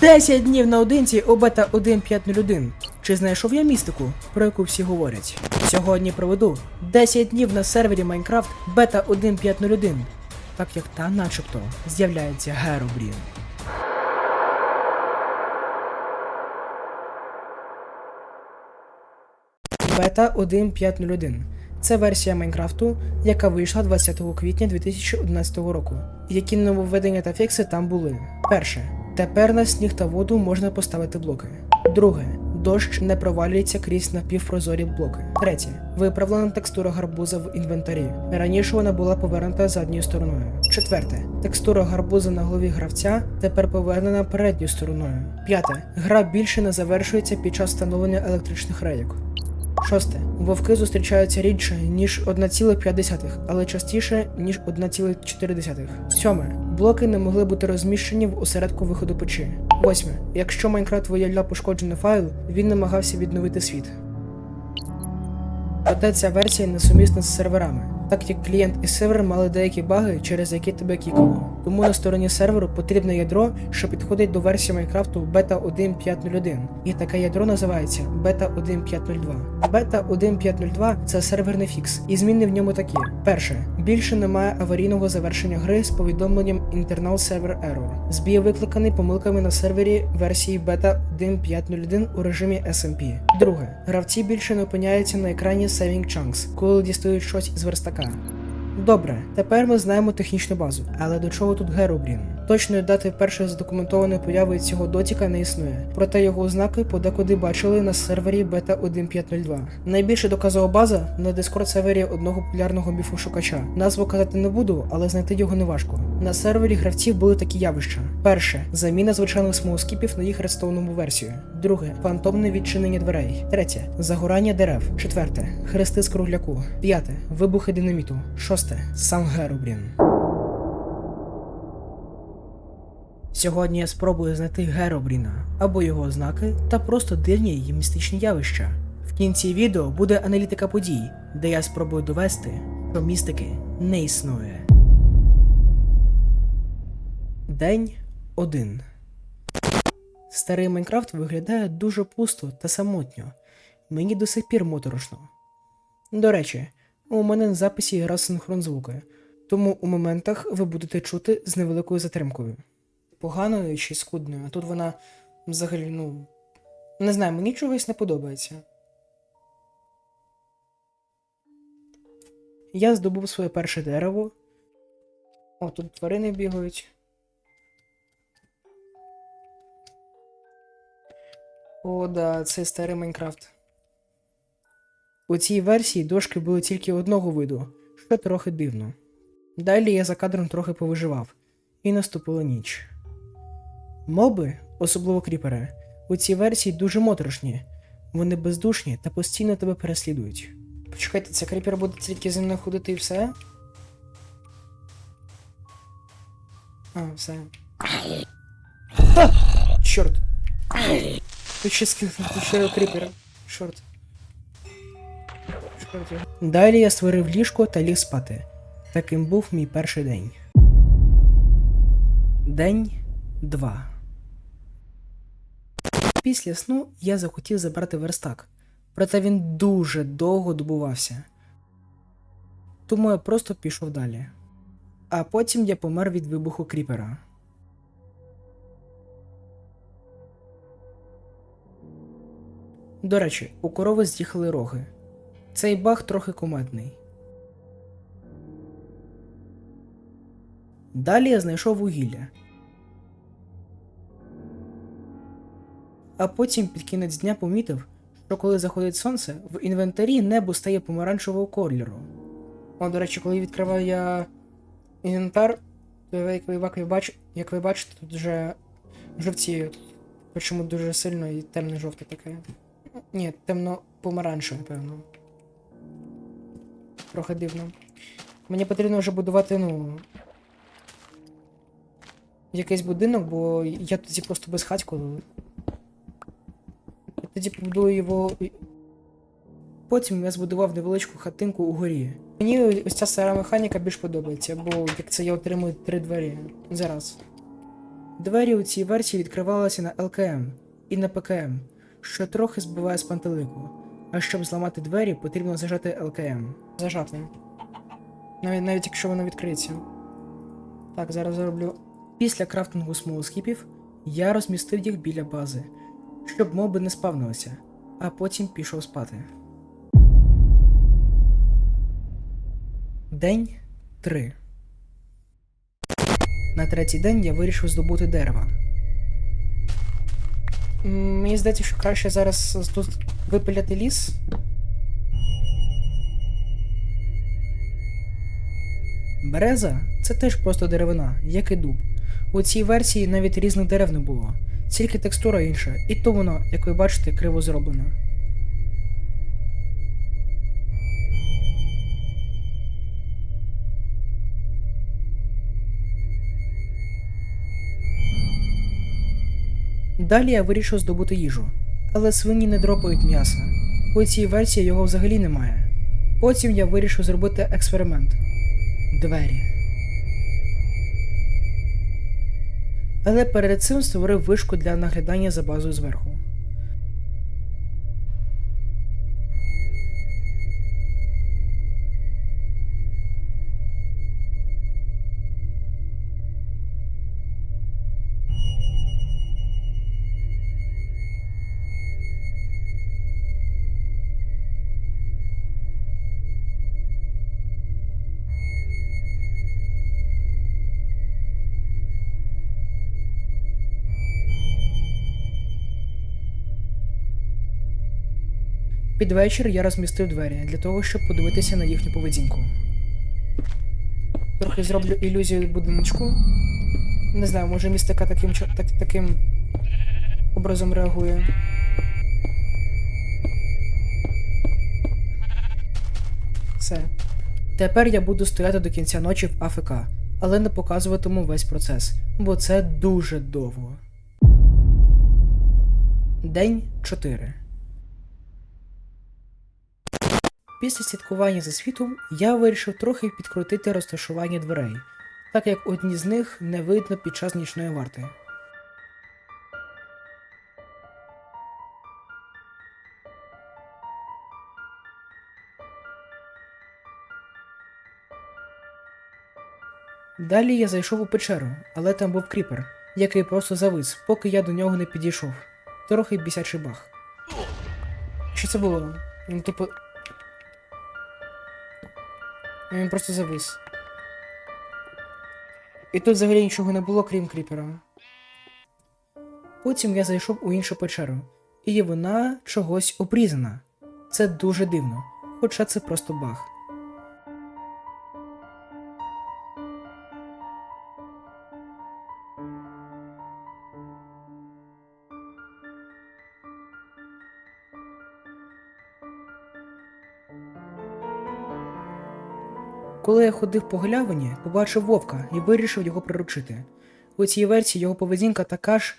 10 днів наодинці у бета 1.501. Чи знайшов я містику, про яку всі говорять? Сьогодні проведу 10 днів на сервері Minecraft бета 1.501, так як там начебто з'являється Геробрін. Бета 1.501. Це версія Майнкрафту, яка вийшла 20 квітня 2011 року. Які нововведення та фікси там були. Перше. Тепер на сніг та воду можна поставити блоки. Друге. Дощ не провалюється крізь напівпрозорі блоки. Третє. Виправлена текстура гарбуза в інвентарі. Раніше вона була повернута задньою стороною. Четверте. Текстура гарбуза на голові гравця тепер повернена передньою стороною. П'яте. Гра більше не завершується під час встановлення електричних рейок. Шосте. Вовки зустрічаються рідше, ніж 1,5, але частіше, ніж 1,4. Сьоме. Блоки не могли бути розміщені в осередку виходу печі. Восьме. Якщо Майнкрафт виявляв пошкоджений файл, він намагався відновити світ. Проте ця версія несумісна з серверами, так як клієнт і сервер мали деякі баги, через які тебе кікало. Тому на стороні серверу потрібне ядро, що підходить до версії Майнкрафту бета 1.5.01. І таке ядро називається бета 1.5.02. Бета 1.5.02 це серверний фікс, і зміни в ньому такі: перше, більше немає аварійного завершення гри з повідомленням Internal Server Error. Збій викликаний помилками на сервері версії бета 1.5.01 у режимі SMP. Друге, гравці більше не опиняються на екрані Saving Chunks, коли дістають щось з верстака. Добре, тепер ми знаємо технічну базу, але до чого тут Геробрін? Точної дати першої задокументованої появи цього дотіка не існує, проте його ознаки подекуди бачили на сервері бета 1.5.02. Найбільше доказова база на дискорд сервері одного популярного міфошукача. Назву казати не буду, але знайти його не важко. На сервері гравців були такі явища: перше заміна звичайних смолоскіпів на їх редстоунову версію. Друге фантомне відчинення дверей. Третє загорання дерев. Четверте хрести з кругляку. П'яте вибухи динаміту. Шосте сам Геробрін. Сьогодні я спробую знайти Геробріна або його ознаки та просто дивні її містичні явища. В кінці відео буде аналітика подій, де я спробую довести, що містики не існує. День 1 Старий Майнкрафт виглядає дуже пусто та самотньо. Мені до сих пір моторошно. До речі, у мене на записі гра синхрон звуки, тому у моментах ви будете чути з невеликою затримкою поганою чи скудною, а тут вона взагалі, ну. Не знаю, мені чогось не подобається. Я здобув своє перше дерево. О, тут тварини бігають. О, да, це старий Майнкрафт. У цій версії дошки були тільки одного виду, що трохи дивно. Далі я за кадром трохи повиживав, і наступила ніч. Моби, особливо кріпери, у цій версії дуже моторошні. Вони бездушні та постійно тебе переслідують. Почекайте, це кріпер буде тільки зі мною ходити і все? А, все. Ха! Чорт. Тут ще ще кріпер. Чорт. Далі я створив ліжко та ліг спати. Таким був мій перший день. День 2. Після сну я захотів забрати верстак, проте він дуже довго добувався. Тому я просто пішов далі. А потім я помер від вибуху кріпера. До речі, у корови з'їхали роги. Цей баг трохи кумедний. Далі я знайшов вугілля. А потім під кінець дня помітив, що коли заходить сонце, в інвентарі небо стає помаранчевого кольору. О, до речі, коли відкриваю я інвентар, то як ви, як ви, бач, як ви бачите, тут вже жовтіє. Причому дуже сильно і темно-жовте таке. Ні, темно-помаранчеве, певно. Трохи дивно. Мені потрібно вже будувати, ну. Якийсь будинок, бо я тоді просто без хатьку. Тоді побудую його. Потім я збудував невеличку хатинку у горі. Мені ось ця стара механіка більш подобається, бо як це я отримую три двері зараз. Двері у цій версії відкривалися на ЛКМ і на ПКМ, що трохи збиває з пантелику. А щоб зламати двері, потрібно зажати ЛКМ. Зажати. Навіть, навіть якщо воно відкриється. Так, зараз зроблю. Після крафтингу смолоскіпів я розмістив їх біля бази, щоб моби не спавнилися, а потім пішов спати. День 3. На третій день я вирішив здобути дерева. Мені здається, що краще зараз тут випиляти ліс. Береза це теж просто деревина, як і дуб. У цій версії навіть різних дерев не було, тільки текстура інша, і то воно, як ви бачите, криво зроблено. Далі я вирішив здобути їжу, але свині не дропають м'яса. У цій версії його взагалі немає. Потім я вирішив зробити експеримент. Двері. Але перед цим створив вишку для наглядання за базою зверху. Під вечір я розмістив двері для того, щоб подивитися на їхню поведінку. Трохи зроблю ілюзію будиночку. Не знаю, може містика таким, так, таким образом реагує. Все. Тепер я буду стояти до кінця ночі в АФК, але не показуватиму весь процес, бо це дуже довго. День 4. Після слідкування за світом я вирішив трохи підкрутити розташування дверей, так як одні з них не видно під час нічної варти. Далі я зайшов у печеру, але там був кріпер, який просто завис, поки я до нього не підійшов. Трохи бісячий баг. Що це було? Ну, типу, він просто завис. І тут взагалі нічого не було, крім кріпера. Потім я зайшов у іншу печеру, і вона чогось обрізана. Це дуже дивно, хоча це просто баг. Коли я ходив по галявині, побачив вовка і вирішив його приручити. У цій версії його поведінка така ж,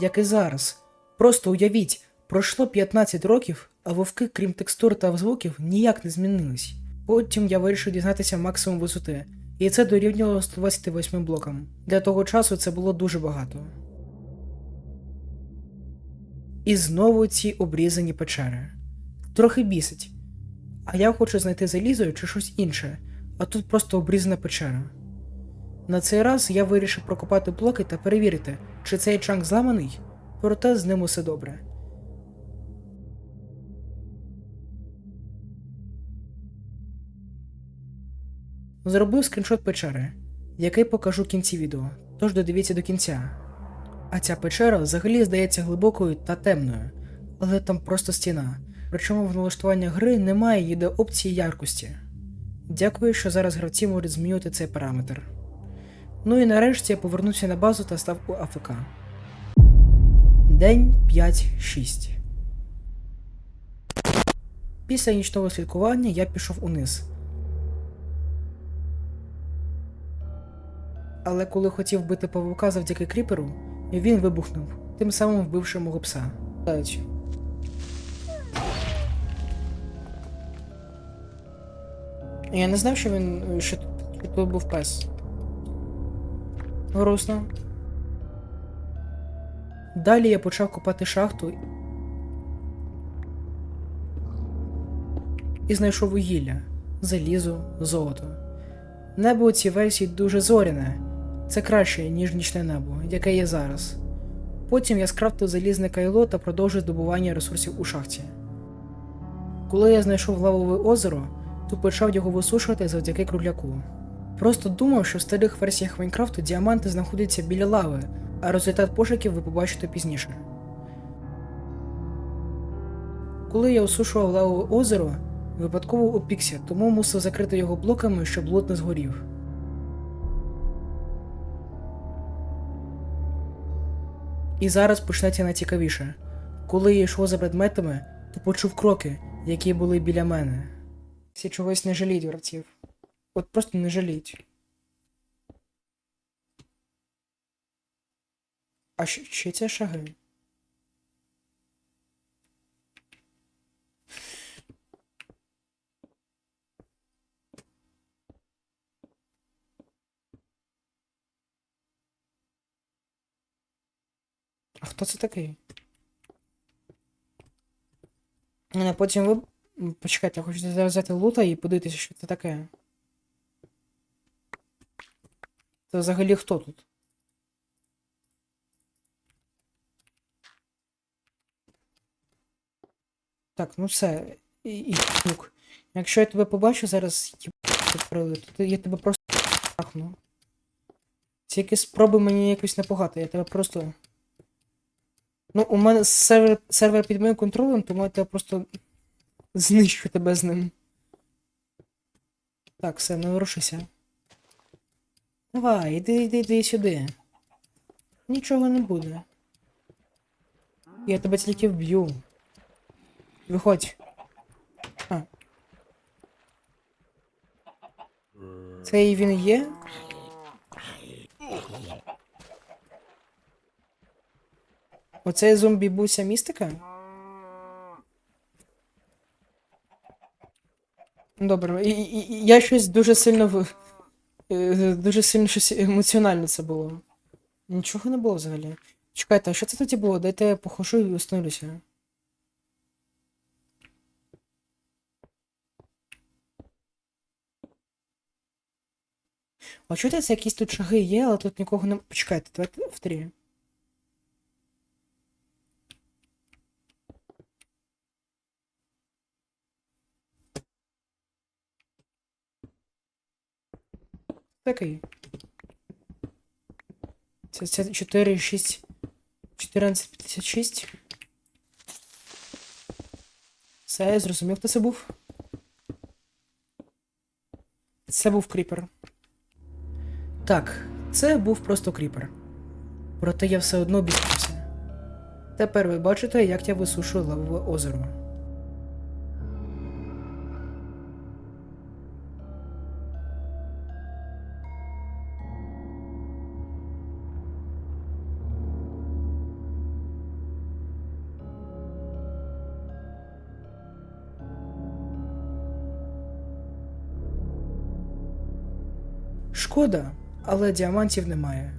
як і зараз. Просто уявіть, пройшло 15 років, а вовки, крім текстур та звуків, ніяк не змінились. Потім я вирішив дізнатися максимум висоти, і це дорівнювало 128 блокам. Для того часу це було дуже багато. І знову ці обрізані печери. Трохи бісить. А я хочу знайти залізо чи щось інше, а тут просто обрізана печера. На цей раз я вирішив прокопати блоки та перевірити, чи цей чанк зламаний, проте з ним усе добре. Зробив скріншот печери, який покажу в кінці відео, тож додивіться до кінця. А ця печера взагалі здається глибокою та темною, але там просто стіна. Причому в налаштуваннях гри немає ніде опції яркості. Дякую, що зараз гравці можуть змінювати цей параметр. Ну і нарешті я повернувся на базу та став у АФК. День 5-6. Після нічного слідкування я пішов униз. Але коли хотів бити павука завдяки кріперу, він вибухнув, тим самим вбивши мого пса. Я не знав, що він. що, тут був пес. Грустно. Далі я почав копати шахту і знайшов вугілля, залізо, золото. Небо у цій версії дуже зоряне. Це краще, ніж нічне небо, яке є зараз. Потім я скрафтив залізне кайло та продовжив здобування ресурсів у шахті. Коли я знайшов лавове озеро, то почав його висушувати завдяки кругляку. Просто думав, що в старих версіях Майнкрафту діаманти знаходяться біля лави, а результат пошуків ви побачите пізніше. Коли я осушував лавове озеро, випадково опікся, тому мусив закрити його блоками, щоб лут не згорів. І зараз почнеться найцікавіше. Коли я йшов за предметами, то почув кроки, які були біля мене. Всі чогось не жаліть гравців. От просто не жаліть. А чи це шаги? А хто це такий? Ну, потім Почекайте, я хочу взяти лута і подивитися, що це таке. Це взагалі хто тут? Так, ну все. І, і лук. Якщо я тебе побачу зараз, то я тебе просто. Ці якісь спроби мені якось непогато, я тебе просто. Ну, у мене сервер, сервер під моїм контролем, тому я тебе просто знищу тебе з ним. Так, все, не ворушися. Давай, іди, іди, іди сюди. Нічого не буде. Я тебе тільки вб'ю. Виходь. А. Це і він є? Оцей зомбі буся містика? Добре, і, і, я щось дуже сильно е, Дуже сильно щось емоціонально це було. Нічого не було взагалі. Чекайте, а що це тоді було? Дайте я похожу і остановлюся. А чуєте, це якісь тут шаги є, але тут нікого не. Почекайте, давайте в Такий. Це, це 4, 6, 14, 56. Все, я зрозумів, хто це був. Це був кріпер. Так, це був просто кріпер. Проте я все одно бісився. Тепер ви бачите, як я висушую лавове озеро. Шкода, але діамантів немає.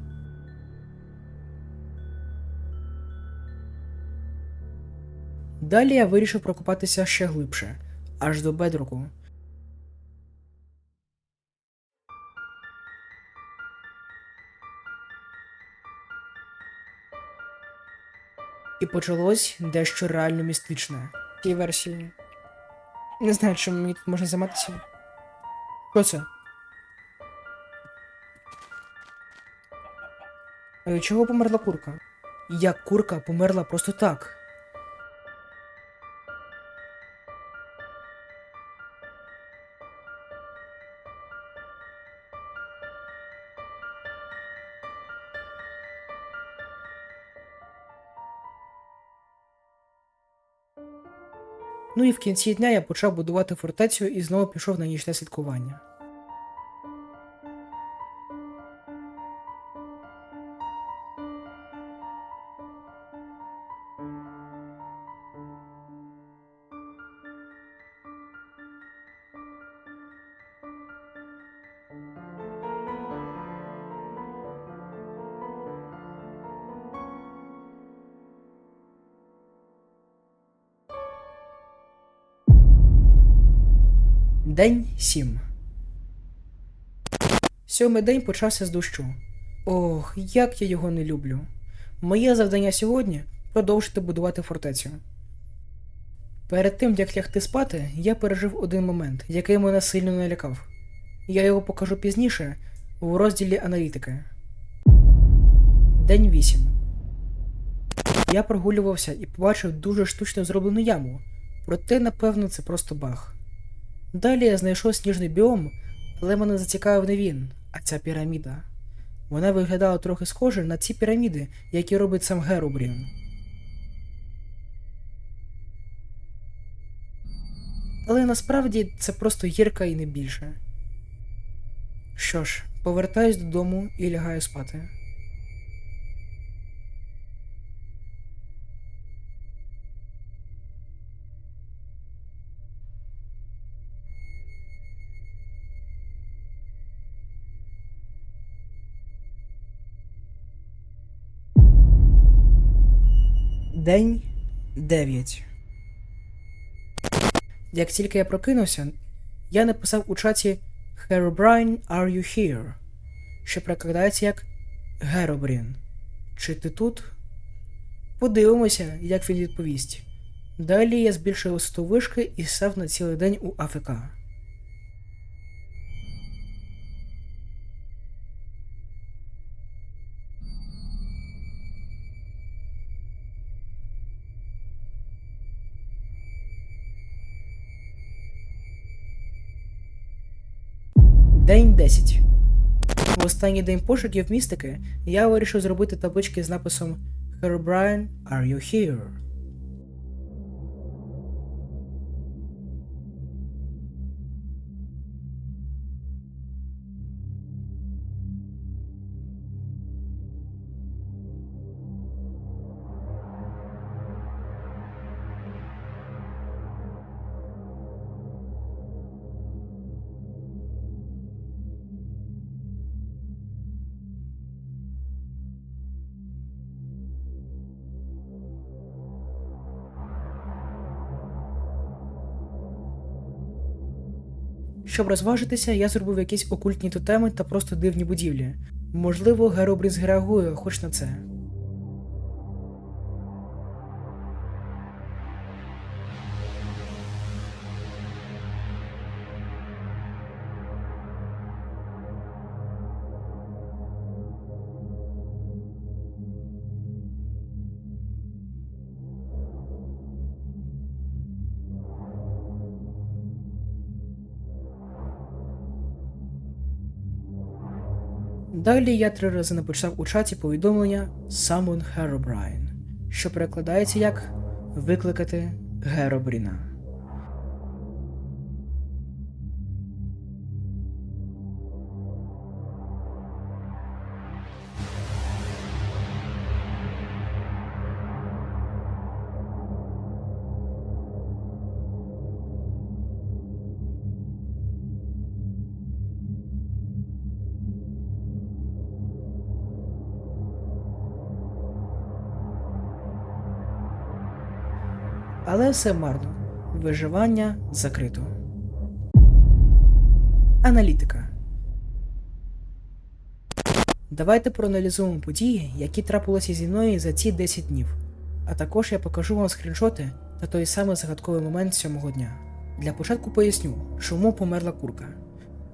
Далі я вирішив прокопатися ще глибше, аж до бедроку. І почалось дещо реально містичне. Цій версії. Не знаю, чим мені тут можна займатися. Що це? Чого померла курка? Як курка померла просто так? Ну і в кінці дня я почав будувати фортецю і знову пішов на нічне слідкування. День 7. Сьомий день почався з дощу. Ох, як я його не люблю. Моє завдання сьогодні продовжити будувати фортецю. Перед тим як лягти спати, я пережив один момент, який мене сильно налякав. Я його покажу пізніше у розділі аналітики. День 8. Я прогулювався і побачив дуже штучно зроблену яму, проте, напевно, це просто баг. Далі я знайшов сніжний біом, але мене зацікавив не він, а ця піраміда. Вона виглядала трохи схоже на ці піраміди, які робить сам Геробрін. Але насправді це просто гірка і не більше. Що ж, повертаюсь додому і лягаю спати. День 9. Як тільки я прокинувся, я написав у чаті Herobrine, are you here? що перекладається як Геробрін. Чи ти тут? Подивимося, як він відповість. Далі я збільшив висоту вишки і сів на цілий день у АФК. 10. В останній день пошуків містики я вирішив зробити таблички з написом Herobrine, are you here? Щоб розважитися, я зробив якісь окультні тотеми та просто дивні будівлі. Можливо, Геробріс зреагує хоч на це. Далі я три рази написав у чаті повідомлення Summon Herobrine, що перекладається як Викликати Геробріна. Але все марно. Виживання закрито. Аналітика. Давайте проаналізуємо події, які трапилися зі мною за ці 10 днів. А також я покажу вам скріншоти та той самий загадковий момент сьомого дня. Для початку поясню, чому померла курка.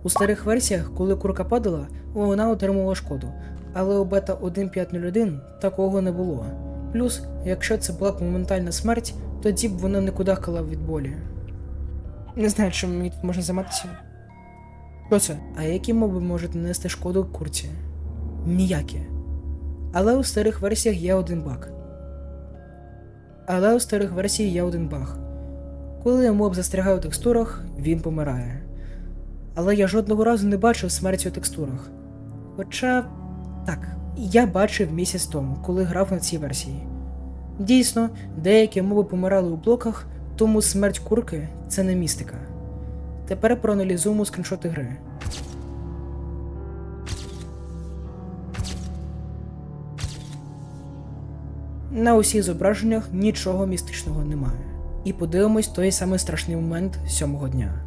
У старих версіях, коли курка падала, вона отримувала шкоду, але у бета 1.5.01 такого не було. Плюс, якщо це була б моментальна смерть, тоді б вона не кудахала від болі. Не знаю, чим мені тут можна займатися. Що це? А які моби можуть нанести шкоду курці? Ніякі. Але у старих версіях є один баг. Але у старих версіях є один баг. Коли моб застрягає у текстурах, він помирає. Але я жодного разу не бачив смерті у текстурах. Хоча. так, я бачив місяць тому, коли грав на цій версії. Дійсно, деякі моби помирали у блоках, тому смерть курки це не містика. Тепер проаналізуємо скріншоти гри. На усіх зображеннях нічого містичного немає. І подивимось той самий страшний момент сьомого дня.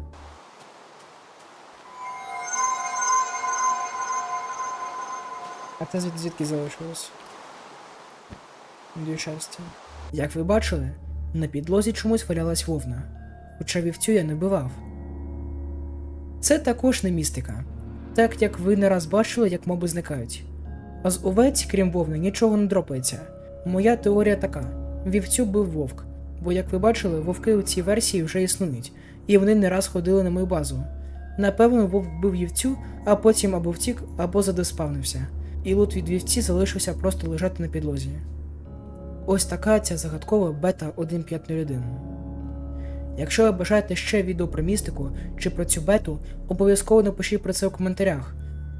А це звідки залишилось? Дві шерсті. Як ви бачили, на підлозі чомусь валялась вовна. Хоча вівцю я не бивав. Це також не містика, так як ви не раз бачили, як моби зникають. А з овець, крім вовни, нічого не дропається. Моя теорія така: вівцю бив вовк, бо, як ви бачили, вовки у цій версії вже існують, і вони не раз ходили на мою базу. Напевно, вовк бив вівцю, а потім або втік, або задеспавнився, і лут від вівці залишився просто лежати на підлозі. Ось така ця загадкова бета 1501. Якщо ви бажаєте ще відео про містику чи про цю бету, обов'язково напишіть про це у коментарях.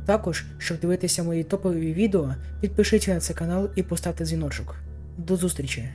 Також, щоб дивитися мої топові відео, підпишіться на цей канал і поставте дзвіночок. До зустрічі!